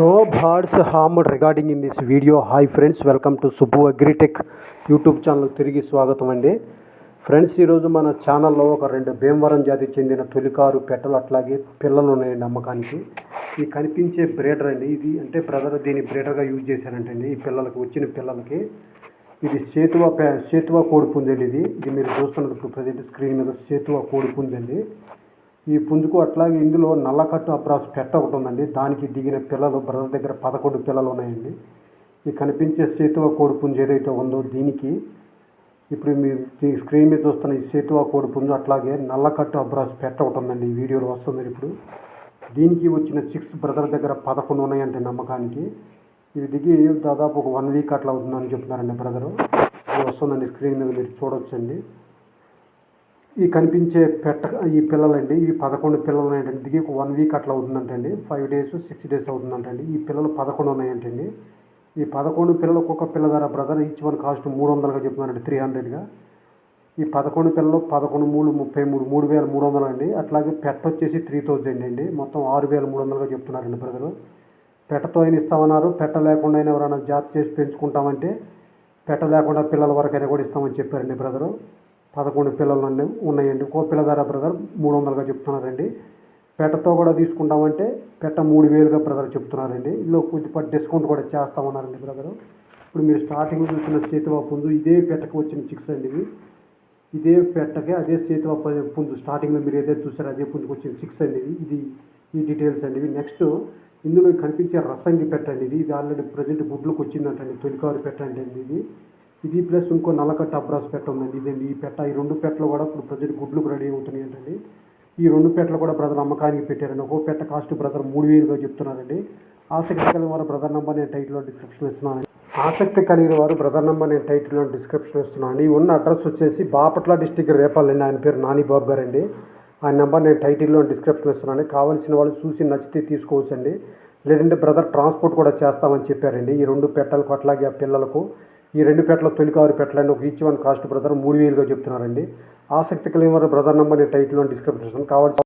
No birds harm regarding in this video hi friends welcome to Subbu agritech YouTube channel తిరిగి స్వాగతం అండి. Friends ఈరోజు మన ఛానల్లో ఒక రెండు భీమవరం జాతికి చెందిన తొలికారు పెట్టలు అట్లాగే పిల్లలు ఉన్నాయండి అమ్మకానికి. ఈ కనిపించే బ్రేడర్ అండి ఇది. అంటే బ్రదర్ దీన్ని బ్రేడర్గా యూజ్ చేశారంటండి ఈ పిల్లలకి వచ్చిన పిల్లలకి. ఇది సేతువ పే- సేతువ కోడిపుంజండి ఇది. ఇది మీరు చూస్తున్నప్పుడు ప్రజెంట్ స్క్రీన్ మీద సేతువ కోడిపుంజండి. ఈ పుంజుకు అట్లాగే ఇందులో నల్లకట్టు అబ్రాస్ పెట్ట ఒకటి ఉందండి. దానికి దిగిన పిల్లలు బ్రదర్ దగ్గర పదకొండు పిల్లలు ఉన్నాయండి. ఈ కనిపించే సేతువ కోడి పుంజు ఏదైతే ఉందో దీనికి ఇప్పుడు మీరు ఈ స్క్రీన్ మీద చూస్తున్న ఈ సేతువ కోడి పుంజు అట్లాగే నల్లకట్టు అబ్రాస్ పెట్ట ఒకటి ఉందండి. ఈ వీడియోలో వస్తుంది ఇప్పుడు. దీనికి వచ్చిన సిక్స్ బ్రదర్ దగ్గర పదకొండు ఉన్నాయంటే నమ్మకానికి. ఇది దిగి దాదాపు ఒక వన్ వీక్ అట్లా అవుతుందని చెప్తున్నారండి బ్రదరు. ఇది వస్తుందండి స్క్రీన్ మీద మీరు చూడొచ్చండి. ఈ కనిపించే పెట్ట ఈ పిల్లలండి ఈ పదకొండు పిల్లలు ఉన్నాయంటండి దిగి ఒక వన్ వీక్ అట్లా అవుతుందంటండి. ఫైవ్ డేస్ సిక్స్ డేస్ అవుతుందంటండి. ఈ పిల్లలు పదకొండు ఉన్నాయంటండి. ఈ పదకొండు పిల్లలు ఒక్కొక్క పిల్ల ధర బ్రదర్ ఈచ్ వన్ కాస్ట్ మూడు వందలుగా చెప్తున్నారండి త్రీ హండ్రెడ్గా. ఈ పదకొండు పిల్లలు పదకొండు మూడు ముప్పై మూడు మూడు వేల మూడు వందలు అండి అట్లాగే పెట్ట వచ్చేసి త్రీ థౌజండ్ అండి మొత్తం ఆరు వేల మూడు వందలుగా చెప్తున్నారండి బ్రదరు. పెట్టతో అయినా ఇస్తామన్నారు. పెట్ట లేకుండా అయినా ఎవరైనా జాతి చేసి పెంచుకుంటామంటే పెట్ట లేకుండా పిల్లల వరకైనా కూడా ఇస్తామని చెప్పారండి బ్రదరు. పదకొండు పిల్లలు ఉన్నాయండి. ఒక పిల్ల ధర బ్రదర్ మూడు వందలుగా చెప్తున్నారండి. పెట్టతో కూడా తీసుకుంటామంటే పెట్ట మూడు వేలుగా బ్రదర్ చెప్తున్నారండి. ఇందులో కొద్దిపాటి డిస్కౌంట్ కూడా చేస్తామన్నారండి బ్రదరు. ఇప్పుడు మీరు స్టార్టింగ్ చూసిన చేతివా పుంజు ఇదే పెట్టకు వచ్చిన చిక్స్ అండి ఇవి. ఇదే పెట్టకి అదే చేతివా పుంజు. స్టార్టింగ్లో మీరు ఏదైతే చూసారో అదే పుంజుకు వచ్చిన చిక్స్ అండి ఇది ఈ డీటెయిల్స్ అండి ఇవి. నెక్స్ట్ ఇందులో కనిపించే రసంగి పెట్టండి ఇది. ఇది ఆల్రెడీ ప్రజెంట్ గుడ్లకు వచ్చిందంటండి. తొలికారు పెట్టండి ఇది. ఇది ప్లస్ ఇంకో నల్లకట్ట అబ్రాస్ పెట్ట ఉందండి. ఇదండి ఈ పెట్ట ఈ రెండు పెట్టలు కూడా ఇప్పుడు ప్రజెంట్ గుడ్లకు రెడీ అవుతున్నాయి ఏంటండి ఈ రెండు పెట్టలు కూడా బ్రదర్ అమ్మకానికి పెట్టారండి. ఒక్కో పెట్ట కాస్ట్ బ్రదర్ మూడు వేలుగా చెప్తున్నారండి. ఆసక్తి కలిగిన వారు బ్రదర్ నెంబర్ నేను టైటిల్లో డిస్క్రిప్షన్ ఇస్తున్నాను. ఆసక్తి కలిగిన వారు బ్రదర్ నెంబర్ నేను టైటిల్లో డిస్క్రిప్షన్ ఇస్తున్నాను. ఈ ఉన్న అడ్రస్ వచ్చేసి బాపట్ల డిస్టిక్ రేపాలండి ఆయన పేరు నాని బాబు గారండి. ఆయన నెంబర్ నేను టైటిల్లో డిస్క్రిప్షన్ ఇస్తున్నాను. కావాల్సిన వాళ్ళు చూసి నచ్చితే తీసుకోవచ్చండి. లేదంటే బ్రదర్ ట్రాన్స్పోర్ట్ కూడా చేస్తామని చెప్పారండి. ఈ రెండు పెట్టలకు అట్లాగే ఆ పిల్లలకు ఈ రెండు పెట్టల తొలికారు పెట్టలండి ఒక ఈచ్ వన్ కాస్ట్ బ్రదర్ మూడు వేలుగా చెప్తున్నారండి. ఆసక్తి కలిగిన వారు brother number title and description కావాల్సి కావాల్సిన